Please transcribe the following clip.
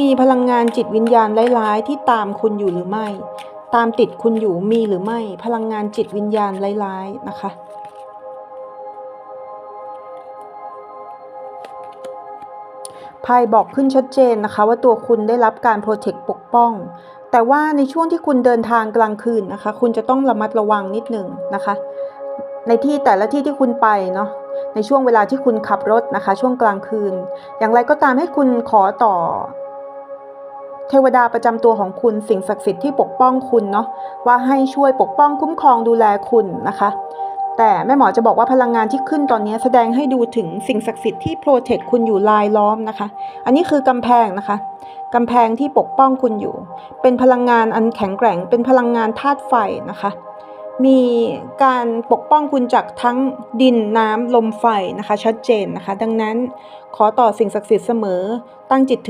มีพลังงานจิตวิญญาณร้ายๆที่ตามคุณอยู่หรือไม่ ตามติดคุณอยู่มีหรือไม่ พลังงานจิตวิญญาณร้ายๆนะคะไพ่บอกขึ้นชัดเจนนะคะ ว่าตัวคุณได้รับการโปรเทคปกป้อง แต่ว่าในช่วงที่คุณเดินทางกลางคืนนะคะ คุณจะต้องระมัดระวังนิดหนึ่งนะคะ ในที่แต่ละที่ที่คุณไปเนาะในช่วงเวลาที่คุณขับรถนะคะ ช่วงกลางคืน อย่างไรก็ตามให้คุณขอต่อ เทวดาประจำตัวของคุณสิ่งศักดิ์สิทธิ์ที่ปกป้องคุณเนาะว่าให้ช่วยปกป้องคุ้มครองดูแลคุณนะคะ แต่แม่หมอจะบอกว่าพลังงานที่ขึ้นตอนนี้แสดงให้ดูถึงสิ่งศักดิ์สิทธิ์ที่โปรเทคคุณอยู่ลายล้อมนะคะ อันนี้คือกำแพงนะคะกำแพงที่ปกป้องคุณอยู่ เป็นพลังงานอันแข็งแกร่ง เป็นพลังงานธาตุไฟนะคะ มีการปกป้องคุณจากทั้งดินน้ำลมไฟนะคะ ชัดเจนนะคะ ดังนั้นขอต่อสิ่งศักดิ์สิทธิ์เสมอตั้งจิต